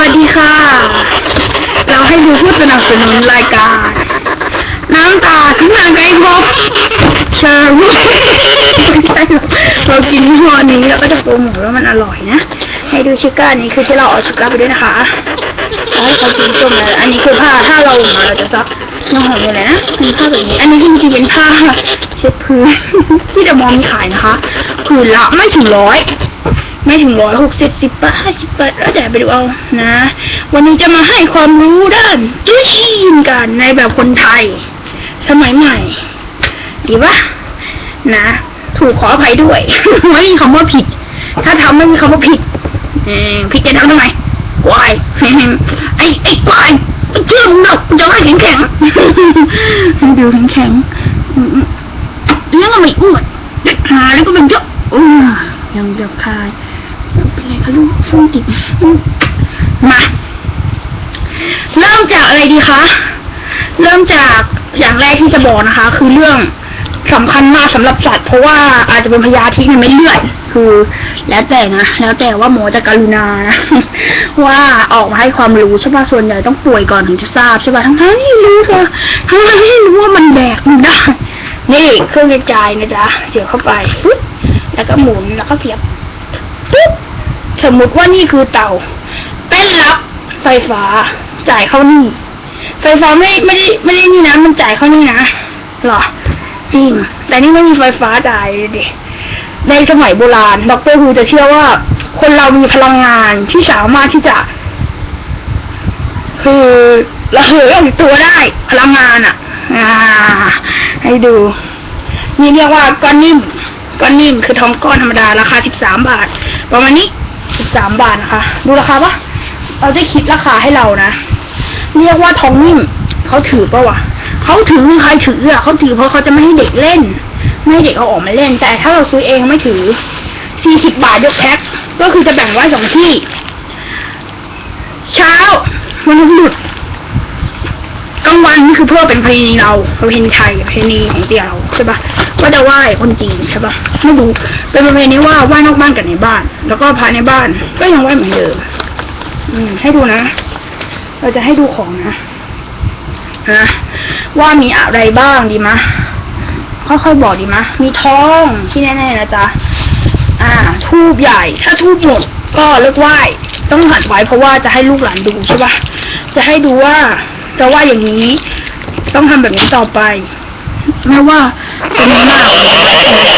วัสดีค่ะ เราให้ดูผู้สนับสนุนรายการ น้ำตาขึ้นมาไกลพบเชิญเรากินยี่ห้อนี้แล้วก็จะโปรโมทว่ามันอร่อยนะ ให้ดูชิก้านี้คือที่เราเอาชิก้าไปด้วยนะคะเอาให้เขากินจมเลยอันนี้คือผ้าถ้าเราออกมาเราจะซักน้ำหอมอะไรนะเป็นผ้าแบบนี้ อันนี้จริงๆเป็นผ้าเช็ดพื้นที่เดอะมอลล์มีขายนะคะผืนละไม่ถึงร้อย ไม่ถึงร้อยหกสิบสิบบาทห้าสิบบาทแล้วแต่ไปดูเอานะ วันนี้จะมาให้ความรู้ด้านตู้ชีนกันในแบบคนไทย สมัยใหม่ ดีปะนะ ถูกขออภัยด้วย ไม่มีคำว่าผิด ถ้าทำไม่มีคำว่าผิดผิดจะทำทำไมควายไอ้ไอ้ควายเชื่อมึงหรอกจะว่าแข็งแข็งมันดูแข็งแข็งอืมๆเลี้ยงเอาไม่อ้วนหาแล้วก็เป็นเยอะยังเบียบคาย เป็นไรคะลูกฟุ้งติดมา เริ่มจากอะไรดีคะ เริ่มจากอย่างแรกที่จะบอกนะคะ คือเรื่องสำคัญมากสำหรับสัตว์ เพราะว่าอาจจะเป็นพยาธิในเม็ดเลือดคือ แล้วแต่นะแล้วแต่ว่าหมอจะกรุณานะว่าออกมาให้ความรู้ใช่ป่ะส่วนใหญ่ต้องป่วยก่อนถึงจะทราบใช่ป่ะทั้งที่รู้ค่ะทั้งที่รู้ว่ามันแบกมันได้นี่เครื่องกระจายนะจ๊ะเสียบเข้าไปแล้วก็หมุนแล้วก็เสียบ ปุ๊บสมมุติว่านี่คือเตาเต้นรับไฟฟ้าจ่ายเข้านี่ ไฟฟ้าไม่ไม่ได้ไม่ได้นี่นะมันจ่ายเข้านี่นะหรอ จริง แต่นี่ไม่มีไฟฟ้าจ่ายดิในสมัยโบราณดรฮูจะเชื่อว่า คนเรามีพลังงานที่สามารถที่จะ คือระเหยออกตัวได้ พลังงานอะ อ่า ให้ดู นี่เรียกว่าก้อนนิ่มก้อนนิ่มคือทองก้อนธรรมดาราคา13บาท ประมาณนี้13บาทนะคะ ดูราคาปะเราจะคิดราคาให้เรานะ เรียกว่าทองนิ่มเขาถือปะวะเขาถือใครถืออะเขาถือเพราะเขาจะไม่ให้เด็กเล่น ไม่ให้เด็กเอาออกมาเล่น แต่ถ้าเราซื้อเองไม่ถือ40บาทยกแพ็คก็คือจะแบ่งไว้สองที่ เช้าวันหยุดกลางวันนี่คือเพื่อเป็นประเพณีเราประเพณีไทยประเพณีของเตี่ยเราใช่ปะ ก็จะไหว้คนจีนใช่ปะไม่รู้เป็นประเพณีว่าไหว้นอกบ้านกับในบ้าน แล้วก็ภายในบ้าน ก็ยังไหว้เหมือนเดิมอืม ให้ดูนะ เราจะให้ดูของนะนะว่ามีอะไรบ้างดีมะค่อยๆบอกดีมะมีทองที่แน่ๆนะจ๊ะอ่า ทูบใหญ่ ถ้าทูบหมดก็เลิกไหว้ต้องหัดไว้เพราะว่าจะให้ลูกหลานดูใช่ปะจะให้ดูว่าจะว่าอย่างนี้ ต้องทำแบบนี้ต่อไป ไม่ว่าจะมีมากหรือน้อยก็ต้องทำงานหน้า